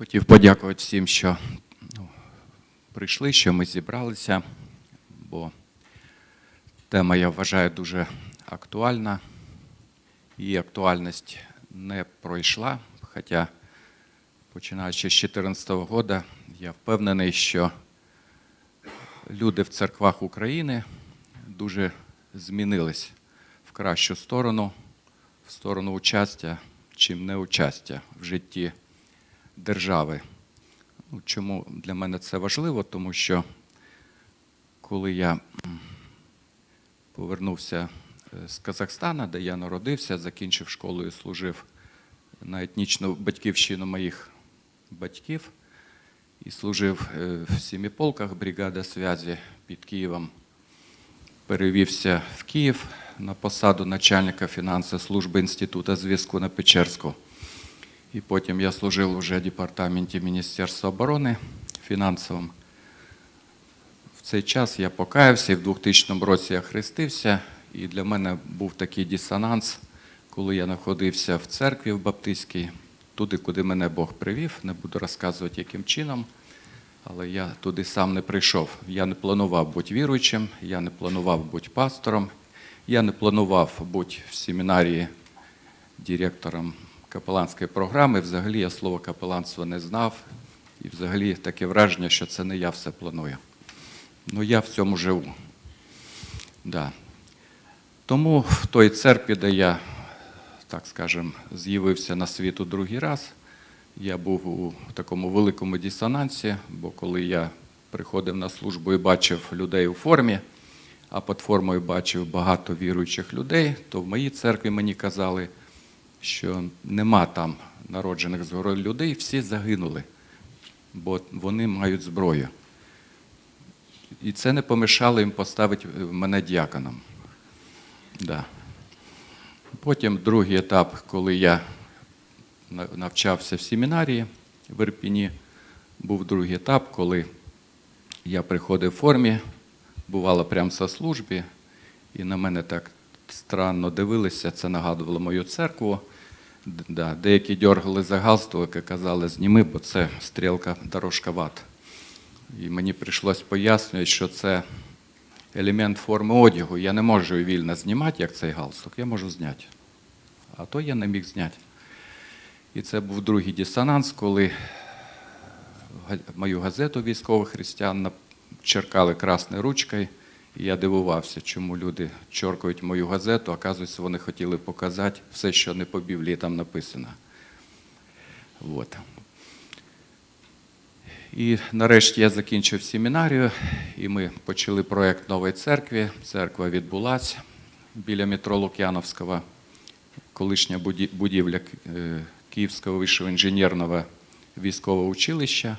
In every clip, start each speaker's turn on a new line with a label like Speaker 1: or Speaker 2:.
Speaker 1: Хотів подякувати всім, що ну, прийшли, що ми зібралися, бо тема, я вважаю, дуже актуальна. Її актуальність не пройшла, хоча, починаючи з 2014 року, я впевнений, що люди в церквах України дуже змінились в кращу сторону, в сторону участя, чим неучастя в житті держави. Ну, Чому для мене це важливо? Тому що коли я повернувся е, з Казахстана, де я народився, закінчив школу і служив на етнічну батьківщину моїх батьків і служив е, в Сіміполках, бригада зв'язі під Києвом. Перевівся в Київ на посаду начальника фінансової служби Інституту зв'язку на Печерську. І потім я служив вже в департаменті Міністерства оборони фінансовим. В цей час я покаявся і в 2000 році я хрестився. І для мене був такий дисонанс, коли я знаходився в церкві в Баптистській, туди, куди мене Бог привів. Не буду розказувати, яким чином, але я туди сам не прийшов. Я не планував бути віруючим, я не планував бути пастором, я не планував бути в семінарії директором капеланської програми. Взагалі я слово капеланство не знав. І взагалі таке враження, що це не я все планую. Ну я в цьому живу. Да. Тому в той церкві, де я, так скажем, з'явився на світ у другий раз, я був у такому великому дисонансі, бо коли я приходив на службу і бачив людей у формі, а під формою бачив багато віруючих людей, то в моїй церкві мені казали, що нема там народжених згори людей, всі загинули, бо вони мають зброю. І це не помішало їм поставити мене діаконом. Да. Потім другий етап, коли я навчався в семінарії в Ірпіні, був другий етап, коли я приходив в формі, бувало прямо со службі, і на мене так странно дивилися, це нагадувало мою церкву. Да, деякі дергали за галстук і казали, зніми, бо це стрілка дорожка ват. І мені прийшлось пояснювати, що це елемент форми одягу. Я не можу вільно знімати, як цей галстук, я можу зняти. А то я не міг зняти. І це був другий дисонанс, коли мою газету військових християн черкали красною ручкою. Я дивувався, чому люди чоркають мою газету, оказується, вони хотіли показати все, що не по Біблії там написано. Вот. І нарешті я закінчив семінарію, і ми почали проєкт нової церкви. Церква відбулася біля метро Лук'яновського, колишня будівля е, Київського вищого інженерного військового училища.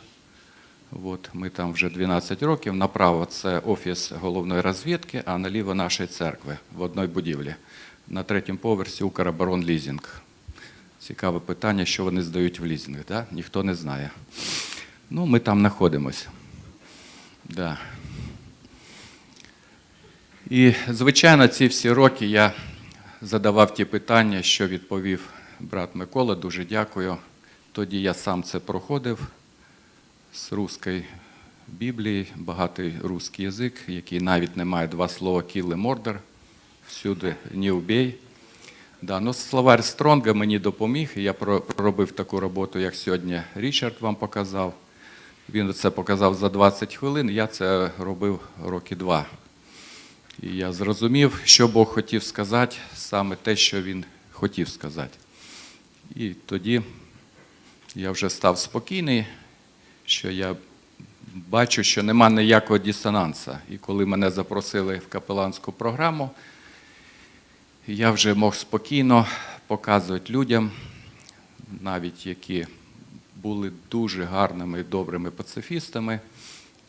Speaker 1: От, ми там вже 12 років. Направо це офіс головної розвідки, а наліво нашої церкви в одній будівлі. На третьому поверсі Укроборонлізінг. Цікаве питання, що вони здають в лізинг, да? ніхто не знає. Ну, ми там знаходимося. Да. І, звичайно, ці всі роки я задавав ті питання, що відповів брат Микола. Дуже дякую. Тоді я сам це проходив з руської Біблії, багатий русський язик, який навіть не має два слова кіл і мордер, всюди не убій. Да, ну, словарь Стронга мені допоміг, я проробив таку роботу, як сьогодні Річард вам показав. Він це показав за 20 хвилин, я це робив роки два. І я зрозумів, що Бог хотів сказати, саме те, що він хотів сказати. І тоді я вже став спокійний, що я бачу, що нема ніякого дисонансу. І коли мене запросили в капеланську програму, я вже мог спокійно показувати людям, навіть які були дуже гарними і добрими пацифістами,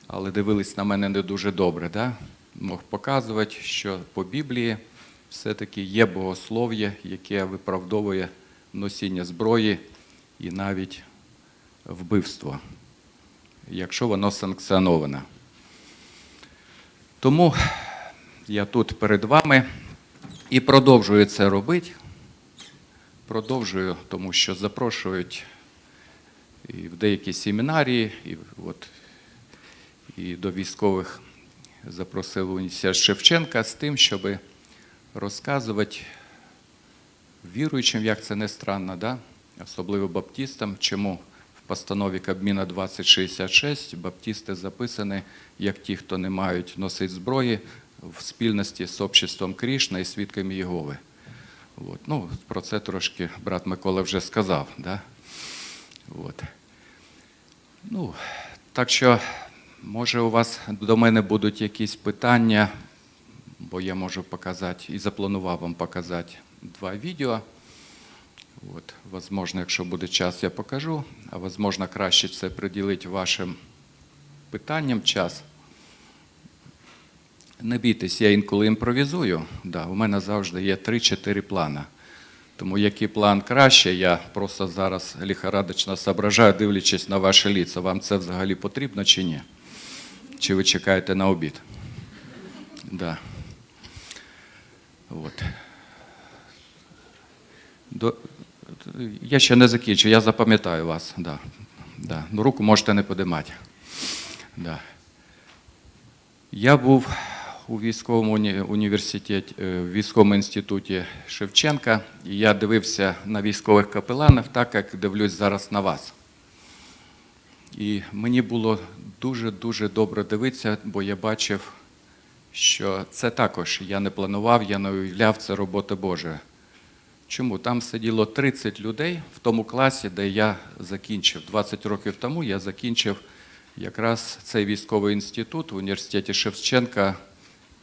Speaker 1: але дивились на мене не дуже добре. Да? Мог показувати, що по Біблії все-таки є богослов'я, яке виправдовує носіння зброї і навіть вбивство, якщо воно санкціоноване. Тому я тут перед вами і продовжую це робити. Продовжую, тому що запрошують і в деякі семінарії, і, от, і до військових запросив університет Шевченка з тим, щоб розказувати віруючим, як це не странно, да? особливо баптістам, чому постанові Кабміна 2066 баптісти записані як ті, хто не мають носити зброї в спільності з обществом Крішна і свідками Єгови. От. Ну, про це трошки брат Микола вже сказав. Да? От. Ну, так що, може, у вас до мене будуть якісь питання, бо я можу показати і запланував вам показати два відео. От, возможно, якщо буде час, я покажу, а возможно, краще це приділити вашим питанням час. Не бійтесь, я інколи імпровізую. Да, у мене завжди є 3-4 плани. Тому який план краще, я просто зараз ліхорадочно соображаю, дивлячись на ваше ліце. Вам це взагалі потрібно чи ні? Чи ви чекаєте на обід? Да. От. До... Я ще не закінчу, я запам'ятаю вас. Да. Да. Ну, руку можете не подимати. Да. Я був у військовому уні- університеті, е, в військовому інституті Шевченка, і я дивився на військових капеланів так, як дивлюсь зараз на вас. І мені було дуже-дуже добре дивитися, бо я бачив, що це також я не планував, я не уявляв, це робота Божа. Чому? Там сиділо 30 людей в тому класі, де я закінчив. 20 років тому я закінчив якраз цей військовий інститут в університеті Шевченка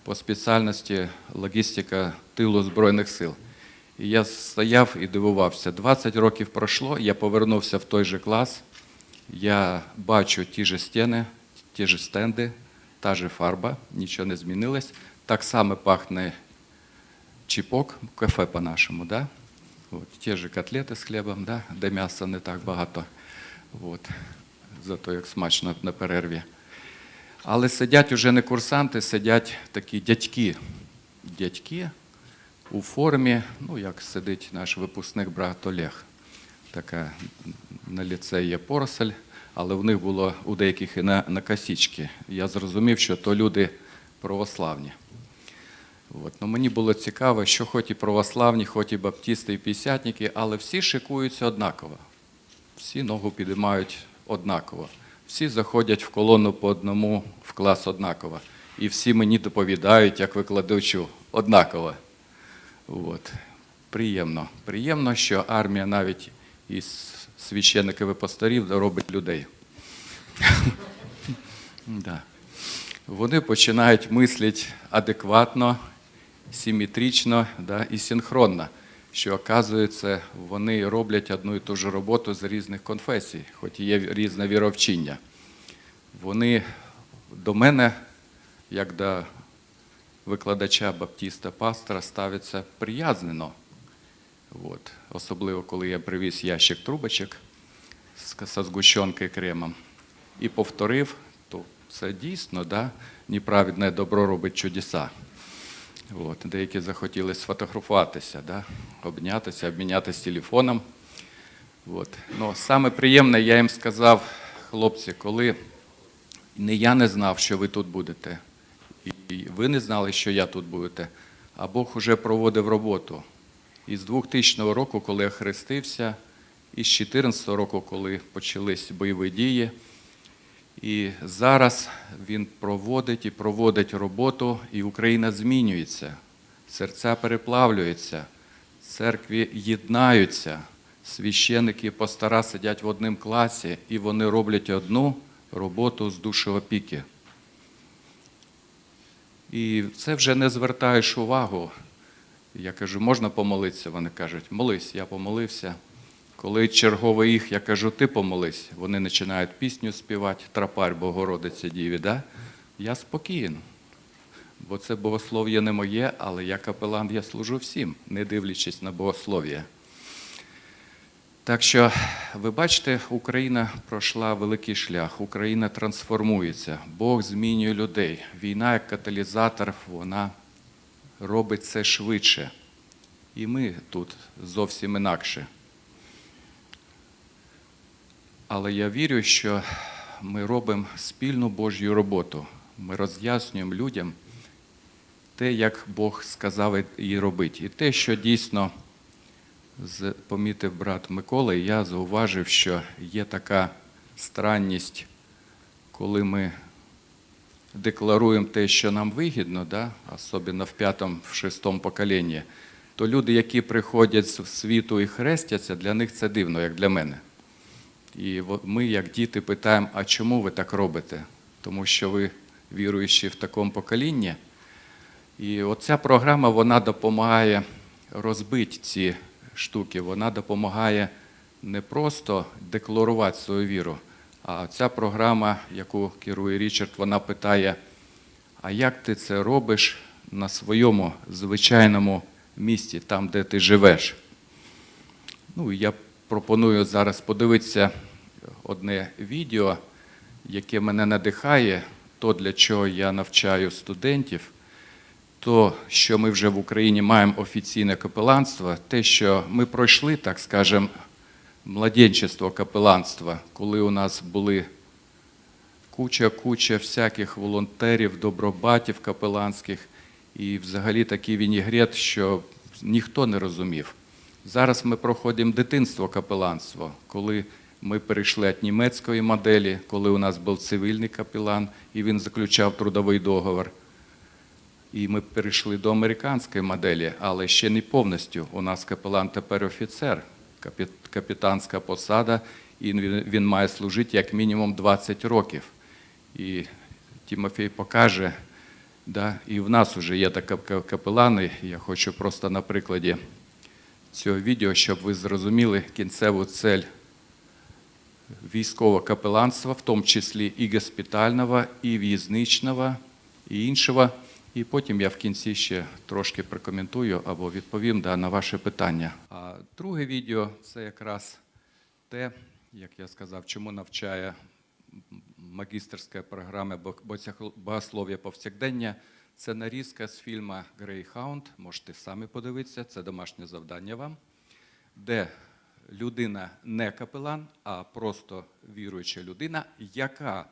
Speaker 1: по спеціальності логістика тилу Збройних сил. І я стояв і дивувався. 20 років пройшло, я повернувся в той же клас, я бачу ті ж стіни, ті ж стенди, та же фарба, нічого не змінилось. Так само пахне чіпок, кафе по-нашому, да? От, ті ж котлети з хлібом, да? де м'яса не так багато. От. Зато як смачно на перерві. Але сидять уже не курсанти, сидять такі дядьки. Дядьки у формі, ну як сидить наш випускник брат Олег. Така на ліце є поросель, але в них було у деяких і на, на косічки. Я зрозумів, що то люди православні. От. Ну, мені було цікаво, що хоч і православні, хоч і баптісти, і п'ятдесятники, але всі шикуються однаково. Всі ногу підіймають однаково. Всі заходять в колону по одному в клас однаково. І всі мені доповідають, як викладачу, однаково. От. Приємно. Приємно, що армія навіть із священиків і пасторів робить людей. Вони починають мислити адекватно, симетрично да, і синхронно, що, оказується, вони роблять одну і ту ж роботу з різних конфесій, хоч є різне віровчення. Вони до мене, як до викладача баптіста пастора, ставляться приязнено. От. Особливо, коли я привіз ящик трубочок з з згущенкою кремом і повторив, то це дійсно да, неправедне добро робить чудеса. От. Деякі захотіли сфотографуватися, да, обнятися, обмінятися телефоном. От. Ну, саме приємне, я їм сказав, хлопці, коли не я не знав, що ви тут будете, і ви не знали, що я тут будете, а Бог уже проводив роботу. І з 2000 року, коли я хрестився, і з 2014 року, коли почались бойові дії, і зараз він проводить і проводить роботу, і Україна змінюється, серця переплавлюються, церкві єднаються, священики і пастора сидять в одному класі, і вони роблять одну роботу з душеопіки. І це вже не звертаєш увагу. Я кажу, можна помолитися? Вони кажуть, молись, я помолився. Коли черговий їх, я кажу, ти помолись, вони починають пісню співати, трапарь Богородиці Діві, да? я спокійно. Бо це богослов'я не моє, але я капелан, я служу всім, не дивлячись на богослов'я. Так що, ви бачите, Україна пройшла великий шлях, Україна трансформується, Бог змінює людей. Війна як каталізатор, вона робить це швидше. І ми тут зовсім інакше. Але я вірю, що ми робимо спільну Божю роботу. Ми роз'яснюємо людям те, як Бог сказав її робити. І те, що дійсно помітив брат Микола, я зауважив, що є така странність, коли ми декларуємо те, що нам вигідно, да? особливо в п'ятому, в шестому поколінні, то люди, які приходять з світу і хрестяться, для них це дивно, як для мене. І ми, як діти, питаємо, а чому ви так робите? Тому що ви віруючі в такому поколінні. І оця програма вона допомагає розбити ці штуки, вона допомагає не просто декларувати свою віру, а ця програма, яку керує Річард, вона питає, а як ти це робиш на своєму звичайному місті, там, де ти живеш? Ну, я пропоную зараз подивитися одне відео, яке мене надихає, то, для чого я навчаю студентів, то, що ми вже в Україні маємо офіційне капеланство, те, що ми пройшли, так скажемо, младенчество капеланства, коли у нас були куча-куча всяких волонтерів, добробатів капеланських, і взагалі такий вінігрет, що ніхто не розумів. Зараз ми проходимо дитинство капеланство, коли ми перейшли від німецької моделі, коли у нас був цивільний капелан, і він заключав трудовий договор. І ми перейшли до американської моделі, але ще не повністю. У нас капелан тепер офіцер, капітанська посада, і він, має служити як мінімум 20 років. І Тимофій покаже, да, і в нас вже є такі капелани. Я хочу просто на прикладі цього відео, щоб ви зрозуміли кінцеву цель військового капеланства, в тому числі і госпітального, і в'язничного, і іншого. І потім я в кінці ще трошки прокоментую або відповім да, на ваше питання. А друге відео це якраз те, як я сказав, чому навчає магістерська програма богослов'я повсякдення. Це нарізка з фільму Грейхаунд. Можете самі подивитися, це домашнє завдання вам, де людина не капелан, а просто віруюча людина, яка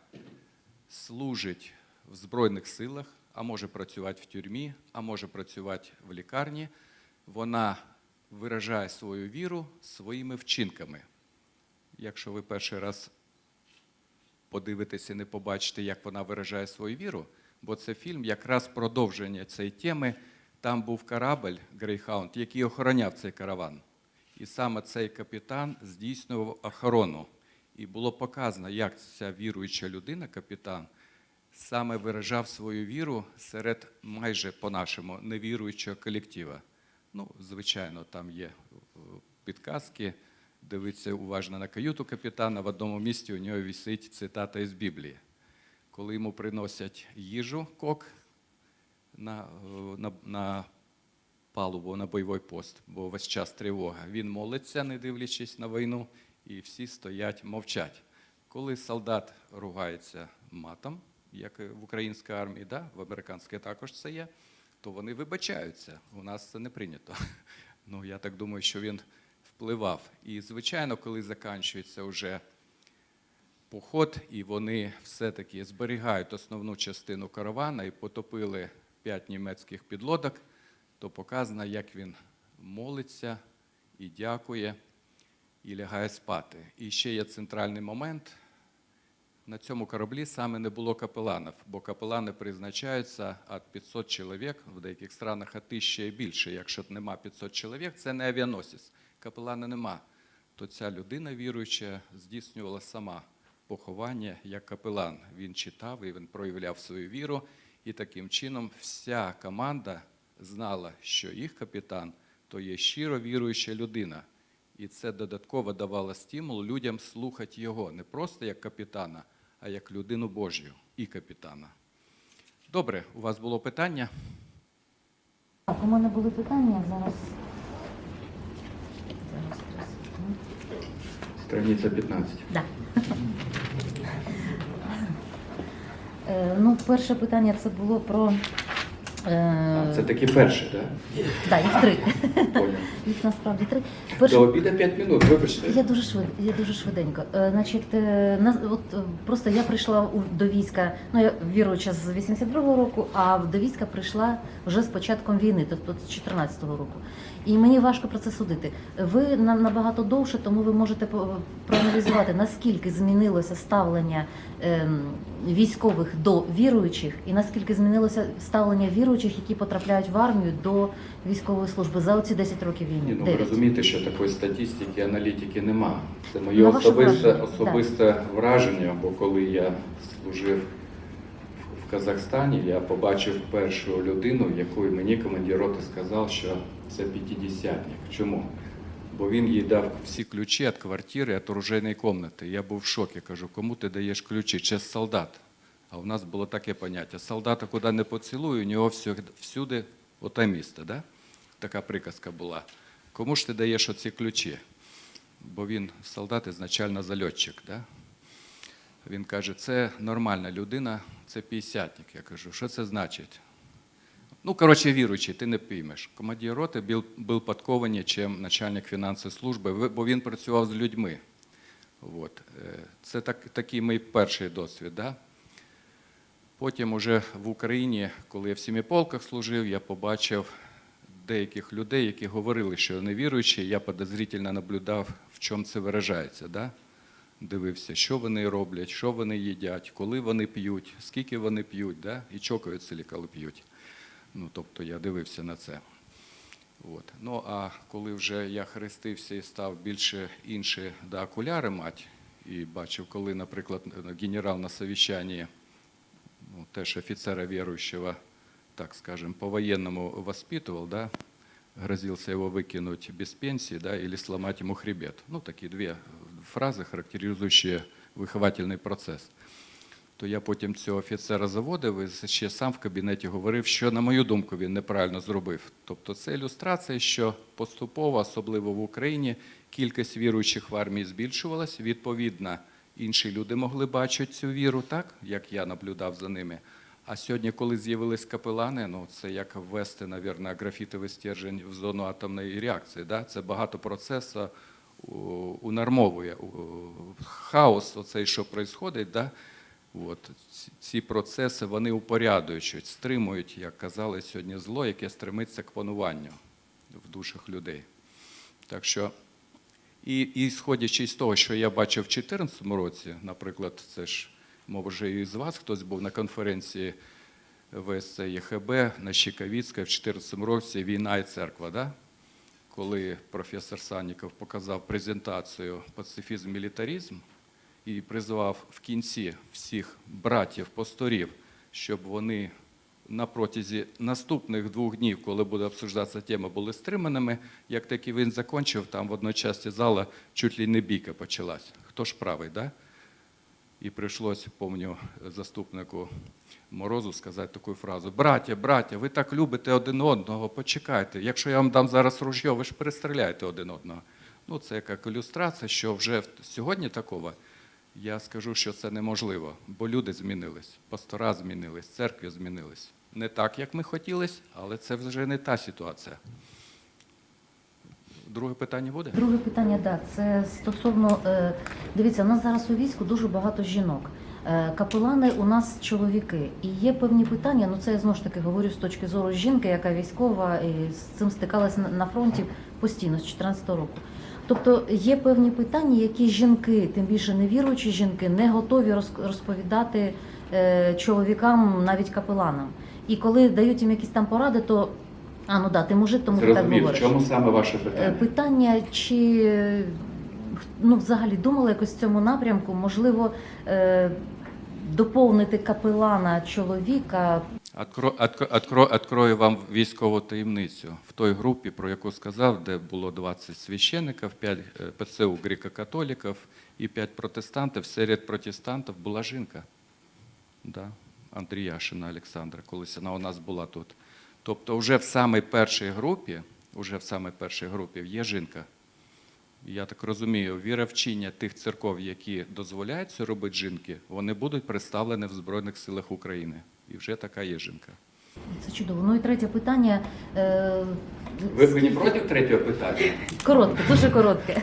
Speaker 1: служить в Збройних силах, а може працювати в тюрмі, а може працювати в лікарні. Вона виражає свою віру своїми вчинками. Якщо ви перший раз подивитися і не побачите, як вона виражає свою віру, бо це фільм якраз продовження цієї теми. Там був корабль Грейхаунд, який охороняв цей караван. І саме цей капітан здійснював охорону. І було показано, як ця віруюча людина, капітан, саме виражав свою віру серед майже по-нашому невіруючого колектива. Ну, звичайно, там є е, підказки. Дивиться уважно на каюту капітана. В одному місці у нього висить цитата із Біблії. Коли йому приносять їжу, кок на, е, на, на палубу, на бойовий пост, бо весь час тривога. Він молиться, не дивлячись на війну, і всі стоять, мовчать. Коли солдат ругається матом, як в українській армії, да, в американській також це є, то вони вибачаються. У нас це не прийнято. Ну, я так думаю, що він впливав. І, звичайно, коли закінчується вже поход, і вони все-таки зберігають основну частину каравана і потопили п'ять німецьких підлодок, то показано, як він молиться і дякує, і лягає спати. І ще є центральний момент. На цьому кораблі саме не було капеланів, бо капелани призначаються від 500 чоловік, в деяких странах від 1000 і більше. Якщо нема 500 чоловік, це не авіаносець. Капелана нема. То ця людина віруюча здійснювала сама поховання як капелан. Він читав і він проявляв свою віру. І таким чином вся команда знала, що їх капітан то є щиро віруюча людина. І це додатково давало стимул людям слухати його не просто як капітана, а як людину Божю і капітана. Добре, у вас було питання?
Speaker 2: Так, у мене були питання зараз. Зараз.
Speaker 1: Страниця 15.
Speaker 2: Да. Е, Ну, перше питання це було про Е,
Speaker 1: Це такі перші, так?
Speaker 2: да, їх три.
Speaker 1: Понял.
Speaker 2: Їх насправді три.
Speaker 1: До
Speaker 2: Перше,
Speaker 1: обіду 5 минут, вибачте.
Speaker 2: я дуже швид, я дуже швиденько. Е, значить, е, нас, от е, просто я прийшла у, до війська, ну я віруюча з 82-го року, а до війська прийшла вже з початком війни, тобто з 14-го року. І мені важко про це судити. Ви на- набагато довше, тому ви можете по- проаналізувати, наскільки змінилося ставлення ем, військових до віруючих, і наскільки змінилося ставлення віруючих, які потрапляють в армію до військової служби за оці 10 років війни.
Speaker 1: Ні, ну ви розумієте, що такої статистики, аналітики нема. Це моє
Speaker 2: На ваше
Speaker 1: особисте,
Speaker 2: враження,
Speaker 1: особисте враження, бо коли я служив в- Казахстані, я побачив першу людину, якої мені командир роти сказав, що це п'ятидесятник. Чому? Бо він їй дав всі ключі від квартири, від оружейної кімнати. Я був в шокі, кажу, кому ти даєш ключі? Чи солдат? А у нас було таке поняття: солдата куди не поцілує, у нього всюди, всюди оте місце. Да? Така приказка була. Кому ж ти даєш оці ключі? Бо він солдат ізначально зальотчик. Да? Він каже, це нормальна людина, це п'ятдесятник. Я кажу, що це значить? Ну, коротше, віруючий, ти не піймеш. Командир роти був, був подкований, чим начальник фінансової служби, бо він працював з людьми. От. Е, Це так, такий мій перший досвід. Да? Потім уже в Україні, коли я в сіміполках служив, я побачив деяких людей, які говорили, що не віруючі, я подозрительно наблюдав, в чому це виражається. Да? Дивився, що вони роблять, що вони їдять, коли вони п'ють, скільки вони п'ють, да? і чокаються коли п'ють. Ну, тобто я дивився на це. От. Ну а коли вже я хрестився і став більше інші да, окуляри мати, і бачив, коли, наприклад, генерал на совіщанні ну, теж офицера верующего, так скажем, по-военному воспитывал, да, грозился его выкинуть без пенсии, да, или сломать ему хребет. Ну, такие две фрази, характеризуючі виховательний процес. То я потім цього офіцера заводив і ще сам в кабінеті говорив, що, на мою думку, він неправильно зробив. Тобто це ілюстрація, що поступово, особливо в Україні, кількість віруючих в армії збільшувалась. Відповідно, інші люди могли бачити цю віру, так, як я наблюдав за ними. А сьогодні, коли з'явились капелани, ну це як ввести, навірно, графітовий стержень в зону атомної реакції. Да? Це багато процесу унормовує. Хаос, оцей, що відбувається, да? От, ці процеси вони упорядують, стримують, як казали сьогодні, зло, яке стремиться к пануванню в душах людей. Так що, і, і сходячи з того, що я бачив в 2014 році, наприклад, це ж, може, і з вас хтось був на конференції ВСЦ ЄХБ на Щекавіцькій в 2014 році Війна і церква. Да? Коли професор Санніков показав презентацію пацифізм мілітаризм і призвав в кінці всіх братів, пасторів, щоб вони на протязі наступних двох днів, коли буде обсуждатися тема, були стриманими. Як тільки він закінчив, там в одній часті зала чуть ли не бійка почалась. Хто ж правий, да? І прийшлось, помню, заступнику Морозу сказати таку фразу: Браття, браття, ви так любите один одного, почекайте. Якщо я вам дам зараз ружьо, ви ж перестріляєте один одного. Ну, це як ілюстрація, що вже сьогодні такого. Я скажу, що це неможливо, бо люди змінились, пастора змінились, церкви змінились. Не так, як ми хотілось, але це вже не та ситуація. Друге питання буде?
Speaker 2: Друге питання, да, це стосовно е, дивіться, у нас зараз у війську дуже багато жінок. Е, Капелани у нас чоловіки, і є певні питання. Ну це я знову ж таки говорю з точки зору жінки, яка військова і з цим стикалася на фронті постійно з 2014 року. Тобто є певні питання, які жінки, тим більше невіруючі жінки, не готові роз- розповідати е, чоловікам, навіть капеланам. І коли дають їм якісь там поради, то а ну да, ти мужик, тому ти так говориш.
Speaker 1: чому саме ваше
Speaker 2: Е,
Speaker 1: питання?
Speaker 2: Питання, чи ну, взагалі думали якось в цьому напрямку, можливо, е, доповнити капелана чоловіка.
Speaker 1: Откро, откро, откро, открою вам військову таємницю. В той групі, про яку сказав, де було 20 священників, 5 е, ПЦУ греко-католиків і 5 протестантів, серед протестантів була жінка. Да? Андріяшина Олександра, колись вона у нас була тут. Тобто вже в самій першій групі, вже в самій першій групі є жінка. Я так розумію, віровчення тих церков, які дозволяють це робити жінки, вони будуть представлені в Збройних силах України. І вже така є жінка.
Speaker 2: Це чудово. Ну і третє питання. е,
Speaker 1: Ви, ви не проти третього питання?
Speaker 2: Коротке, дуже коротке.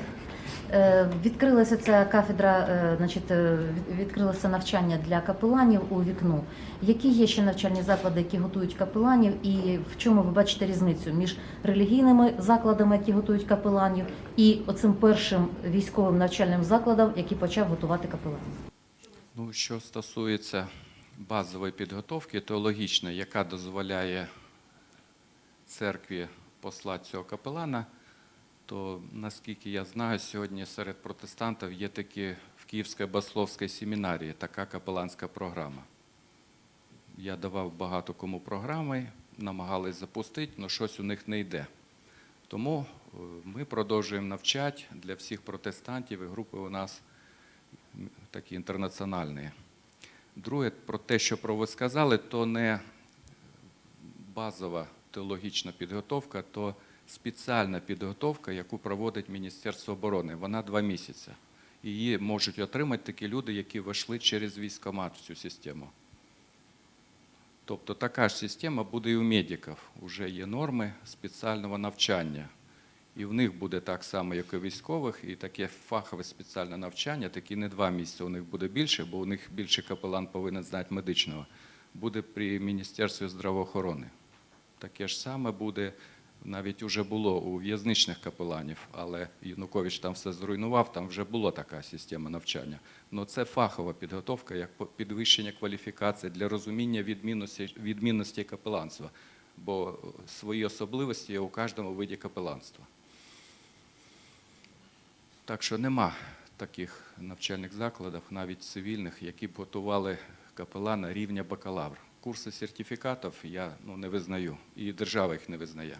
Speaker 2: Е, Відкрилася ця кафедра, е, значить, е, від- відкрилося навчання для капеланів у вікну. Які є ще навчальні заклади, які готують капеланів, і в чому ви бачите різницю між релігійними закладами, які готують капеланів, і оцим першим військовим навчальним закладом, який почав готувати капеланів?
Speaker 1: Ну, що стосується базової підготовки теологічної, яка дозволяє церкві послати цього капелана, то наскільки я знаю, сьогодні серед протестантів є такі в Київській Басловській семінарії така капеланська програма. Я давав багато кому програми, намагались запустити, але щось у них не йде. Тому е, ми продовжуємо навчати для всіх протестантів, і групи у нас такі інтернаціональні. Друге, про те, що про ви сказали, то не базова теологічна підготовка, то спеціальна підготовка, яку проводить Міністерство оборони. Вона два місяці. Її можуть отримати такі люди, які вийшли через військкомат в цю систему. Тобто така ж система буде і у медиків. Уже є норми спеціального навчання. І в них буде так само, як і військових, і таке фахове спеціальне навчання, такі не два місяці, у них буде більше, бо у них більше капелан повинен знати медичного, буде при Міністерстві здравоохорони. Таке ж саме буде, навіть уже було у в'язничних капеланів, але Янукович там все зруйнував, там вже була така система навчання. Але це фахова підготовка, як підвищення кваліфікації для розуміння відмінності, відмінності капеланства, бо свої особливості є у кожному виді капеланства. Так що нема таких навчальних закладів, навіть цивільних, які б готували капелана рівня бакалавр. Курси сертифікатів я ну, не визнаю, і держава їх не визнає.